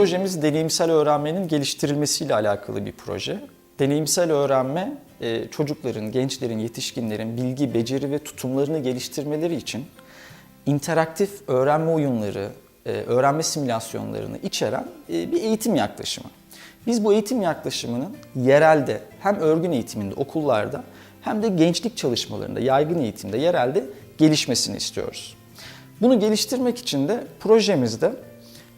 projemiz deneyimsel öğrenmenin geliştirilmesiyle alakalı bir proje. Deneyimsel öğrenme e, çocukların, gençlerin, yetişkinlerin bilgi, beceri ve tutumlarını geliştirmeleri için interaktif öğrenme oyunları, e, öğrenme simülasyonlarını içeren e, bir eğitim yaklaşımı. Biz bu eğitim yaklaşımının yerelde hem örgün eğitiminde okullarda hem de gençlik çalışmalarında, yaygın eğitimde yerelde gelişmesini istiyoruz. Bunu geliştirmek için de projemizde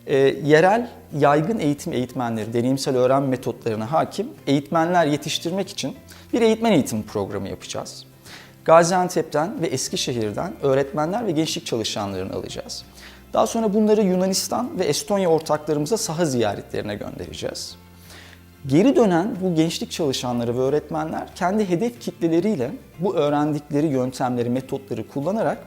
e, yerel yaygın eğitim eğitmenleri, deneyimsel öğrenme metotlarına hakim eğitmenler yetiştirmek için bir eğitmen eğitimi programı yapacağız. Gaziantep'ten ve Eskişehir'den öğretmenler ve gençlik çalışanlarını alacağız. Daha sonra bunları Yunanistan ve Estonya ortaklarımıza saha ziyaretlerine göndereceğiz. Geri dönen bu gençlik çalışanları ve öğretmenler kendi hedef kitleleriyle bu öğrendikleri yöntemleri, metotları kullanarak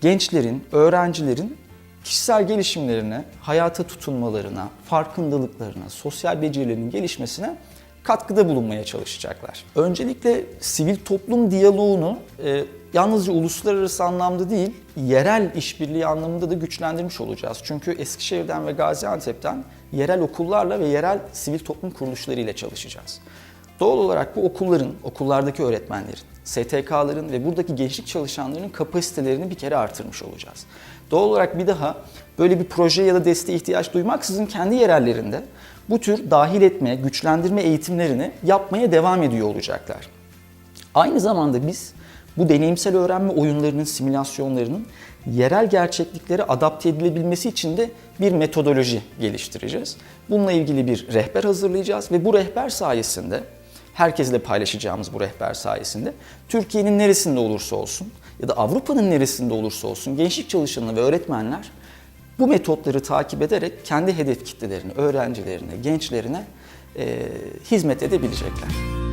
gençlerin, öğrencilerin kişisel gelişimlerine, hayata tutunmalarına, farkındalıklarına, sosyal becerilerinin gelişmesine katkıda bulunmaya çalışacaklar. Öncelikle sivil toplum diyaloğunu e, yalnızca uluslararası anlamda değil, yerel işbirliği anlamında da güçlendirmiş olacağız. Çünkü Eskişehir'den ve Gaziantep'ten yerel okullarla ve yerel sivil toplum kuruluşlarıyla çalışacağız. Doğal olarak bu okulların, okullardaki öğretmenlerin, STK'ların ve buradaki gençlik çalışanlarının kapasitelerini bir kere artırmış olacağız. Doğal olarak bir daha böyle bir proje ya da desteğe ihtiyaç duymaksızın kendi yerellerinde bu tür dahil etme, güçlendirme eğitimlerini yapmaya devam ediyor olacaklar. Aynı zamanda biz bu deneyimsel öğrenme oyunlarının, simülasyonlarının yerel gerçekliklere adapte edilebilmesi için de bir metodoloji geliştireceğiz. Bununla ilgili bir rehber hazırlayacağız ve bu rehber sayesinde herkesle paylaşacağımız bu rehber sayesinde Türkiye'nin neresinde olursa olsun ya da Avrupa'nın neresinde olursa olsun gençlik çalışanı ve öğretmenler bu metotları takip ederek kendi hedef kitlelerine, öğrencilerine, gençlerine e, hizmet edebilecekler.